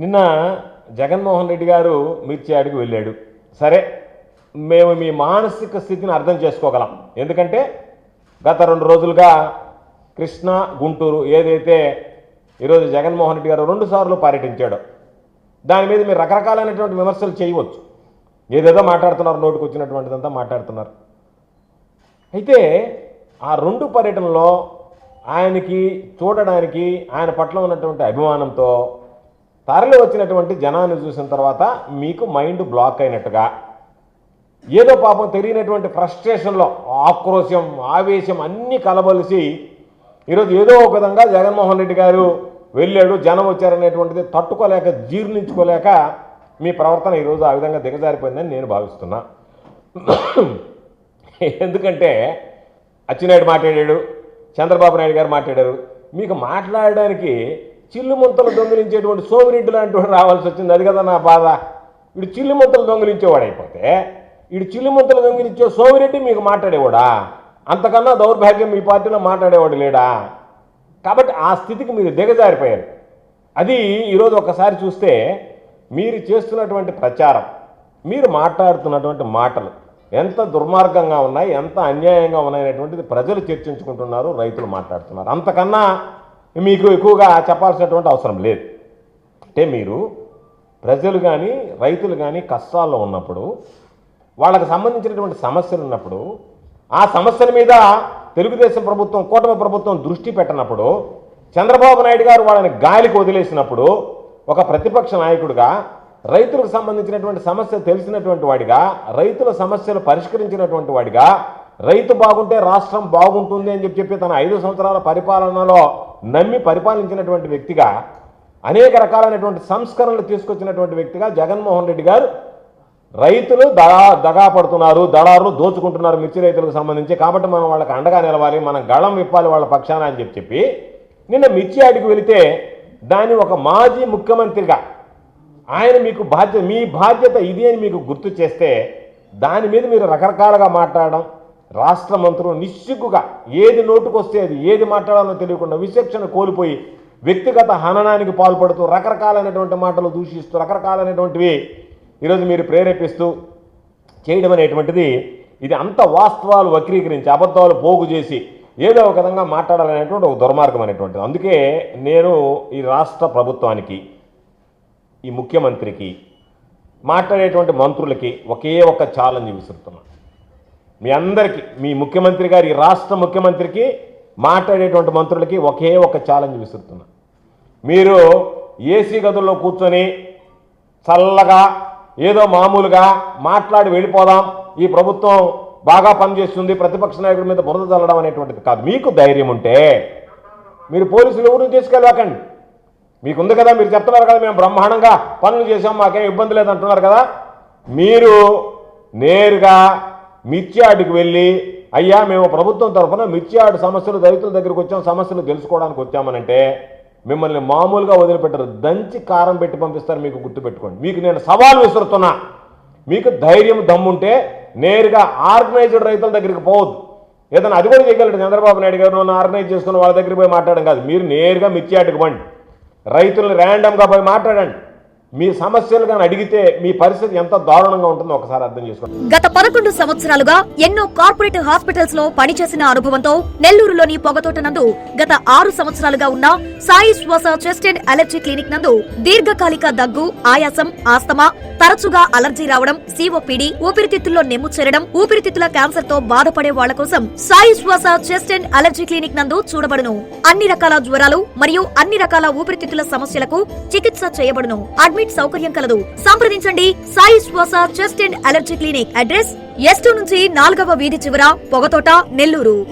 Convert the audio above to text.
నిన్న జగన్మోహన్ రెడ్డి గారు మిర్చియాడికి అడిగి వెళ్ళాడు. సరే మేము మీ మానసిక స్థితిని అర్థం చేసుకోగలం. ఎందుకంటే గత రెండు రోజులుగా కృష్ణా గుంటూరు ఏదైతే ఈరోజు జగన్మోహన్ రెడ్డి గారు రెండు సార్లు పర్యటించాడో దాని మీద మీరు రకరకాలైనటువంటి విమర్శలు చేయవచ్చు. ఏదేదో మాట్లాడుతున్నారు నోటికి వచ్చినటువంటిదంతా మాట్లాడుతున్నారు. అయితే ఆ రెండు పర్యటనలో ఆయనకి చూడడానికి ఆయన పట్ల ఉన్నటువంటి అభిమానంతో తరలి వచ్చినటువంటి జనాన్ని చూసిన తర్వాత మీకు మైండ్ బ్లాక్ అయినట్టుగా ఏదో పాపం తెలియనటువంటి ఫ్రస్ట్రేషన్లో ఆక్రోశం ఆవేశం అన్నీ కలబలిసి ఈరోజు ఏదో ఒక విధంగా జగన్మోహన్ రెడ్డి గారు వెళ్ళాడు జనం వచ్చారనేటువంటిది తట్టుకోలేక జీర్ణించుకోలేక మీ ప్రవర్తన ఈరోజు ఆ విధంగా దిగజారిపోయిందని నేను భావిస్తున్నా. ఎందుకంటే అచ్చినాయుడు మాట్లాడాడు చంద్రబాబు నాయుడు గారు మాట్లాడారు. మీకు మాట్లాడడానికి చిల్లు ముంతలు దొంగిలించేటువంటి సోమిరెడ్డి లాంటి వాడు రావాల్సి వచ్చింది. అది కదా నా బాధ. వీడు చిల్లు ముంతలు దొంగిలించేవాడు అయిపోతే వీడు చిల్లు ముంతలు దొంగిలించే సోమిరెడ్డి మీకు మాట్లాడేవాడా? అంతకన్నా దౌర్భాగ్యం మీ పార్టీలో మాట్లాడేవాడు లేడా? కాబట్టి ఆ స్థితికి మీరు దిగజారిపోయారు. అది ఈరోజు ఒకసారి చూస్తే మీరు చేస్తున్నటువంటి ప్రచారం మీరు మాట్లాడుతున్నటువంటి మాటలు ఎంత దుర్మార్గంగా ఉన్నాయి ఎంత అన్యాయంగా ఉన్నాయనేటువంటిది ప్రజలు చర్చించుకుంటున్నారు రైతులు మాట్లాడుతున్నారు. అంతకన్నా మీకు ఎక్కువగా చెప్పాల్సినటువంటి అవసరం లేదు. అంటే మీరు ప్రజలు కానీ రైతులు కానీ కష్టాల్లో ఉన్నప్పుడు వాళ్ళకి సంబంధించినటువంటి సమస్యలు ఉన్నప్పుడు ఆ సమస్యల మీద తెలుగుదేశం ప్రభుత్వం కూటమి ప్రభుత్వం దృష్టి పెట్టనప్పుడు చంద్రబాబు నాయుడు గారు వాళ్ళని గాలికి వదిలేసినప్పుడు ఒక ప్రతిపక్ష నాయకుడిగా రైతులకు సంబంధించినటువంటి సమస్య తెలిసినటువంటి వాడిగా రైతుల సమస్యలు పరిష్కరించినటువంటి వాడిగా రైతు బాగుంటే రాష్ట్రం బాగుంటుంది అని చెప్పి చెప్పి తన ఐదు సంవత్సరాల పరిపాలనలో నమ్మి పరిపాలించినటువంటి వ్యక్తిగా అనేక రకాలైనటువంటి సంస్కరణలు తీసుకొచ్చినటువంటి వ్యక్తిగా జగన్మోహన్ రెడ్డి గారు రైతులు దగా దగా పడుతున్నారు దళారులు దోచుకుంటున్నారు మిర్చి రైతులకు సంబంధించి. కాబట్టి మనం వాళ్ళకి అండగా నిలవాలి మనం గళం విప్పాలి వాళ్ళ పక్షాన అని చెప్పి చెప్పి నిన్న మిర్చి ఆడికి వెళితే దాన్ని ఒక మాజీ ముఖ్యమంత్రిగా ఆయన మీకు బాధ్యత మీ బాధ్యత ఇది అని మీకు గుర్తు చేస్తే దాని మీద మీరు రకరకాలుగా మాట్లాడడం రాష్ట్ర మంత్రులు నిస్సిగ్గుగా ఏది నోటుకొస్తే అది ఏది మాట్లాడాలో తెలియకుండా విచక్షణ కోల్పోయి వ్యక్తిగత హననానికి పాల్పడుతూ రకరకాలైనటువంటి మాటలు దూషిస్తూ రకరకాలైనటువంటివి ఈరోజు మీరు ప్రేరేపిస్తూ చేయడం అనేటువంటిది ఇది అంత వాస్తవాలు వక్రీకరించి అబద్ధాలు పోగు చేసి ఏదో ఒక విధంగా మాట్లాడాలనేటువంటి ఒక దుర్మార్గం అనేటువంటిది. అందుకే నేను ఈ రాష్ట్ర ప్రభుత్వానికి ఈ ముఖ్యమంత్రికి మాట్లాడేటువంటి మంత్రులకి ఒకే ఒక ఛాలెంజ్ విసురుతున్నాను మీ అందరికీ మీ ముఖ్యమంత్రి గారి రాష్ట్ర ముఖ్యమంత్రికి మాట్లాడేటువంటి మంత్రులకి ఒకే ఒక ఛాలెంజ్ విసురుతున్నా. మీరు ఏసీ గదుల్లో కూర్చొని చల్లగా ఏదో మామూలుగా మాట్లాడి వెళ్ళిపోదాం ఈ ప్రభుత్వం బాగా పనిచేస్తుంది ప్రతిపక్ష నాయకుడి మీద బురద చల్లడం అనేటువంటిది కాదు. మీకు ధైర్యం ఉంటే మీరు పోలీసులు ఎవరు తీసుకెళ్ళకండి. మీకు ఉంది కదా మీరు చెప్తున్నారు కదా మేము బ్రహ్మాండంగా పనులు చేసాం మాకేం ఇబ్బంది లేదంటున్నారు కదా. మీరు నేరుగా మిర్చియాడికి వెళ్ళి అయ్యా మేము ప్రభుత్వం తరఫున మిర్చియాడు సమస్యలు రైతుల దగ్గరికి వచ్చాం సమస్యలు తెలుసుకోవడానికి వచ్చామనంటే మిమ్మల్ని మామూలుగా వదిలిపెట్టరు. దంచి కారం పెట్టి పంపిస్తారు మీకు గుర్తుపెట్టుకోండి మీకు నేను సవాల్ విసురుతున్నా. మీకు ధైర్యం దమ్ముంటే నేరుగా ఆర్గనైజ్డ్ రైతుల దగ్గరికి పోవద్దు. ఏదైనా అది కూడా చేయగలడు చంద్రబాబు నాయుడు గారు నన్ను ఆర్గనైజ్ చేసుకున్న వాళ్ళ దగ్గరికి పోయి మాట్లాడడం కాదు. మీరు నేరుగా మిర్చియాటికి పండి. రైతులను ర్యాండమ్గా పోయి మాట్లాడండి. మీ సమస్యలు కానీ అడిగితే మీ పరిస్థితి ఎంత దారుణంగా ఉంటుందో ఒకసారి అర్థం చేసుకోండి. గత పదకొండు సంవత్సరాలుగా ఎన్నో కార్పొరేట్ హాస్పిటల్స్లో పనిచేసిన అనుభవంతో నెల్లూరులోని పొగతోట నందు గత ఆరు సంవత్సరాలుగా ఉన్న సాయి శ్వాస చెస్ట్ అండ్ అలర్జీ క్లినిక్ నందు దీర్ఘకాలిక దగ్గు ఆయాసం ఆస్తమా తరచుగా అలర్జీ రావడం సిఓపిడి ఊపిరితిత్తుల్లో నెమ్ము చేరడం ఊపిరితిత్తుల క్యాన్సర్తో బాధపడే వాళ్ళ కోసం సాయి శ్వాస చెస్ట్ అండ్ అలర్జీ క్లినిక్ నందు చూడబడును. అన్ని రకాల జ్వరాలు మరియు అన్ని రకాల ఊపిరితిత్తుల సమస్యలకు చికిత్స చేయబడును. అడ్మిట్ సౌకర్యం కలదు. సంప్రదించండి. Sai Shwasa chest and allergy clinic address S నుంచి నాలుగవ వీధి చివర పొగతోట నెల్లూరు.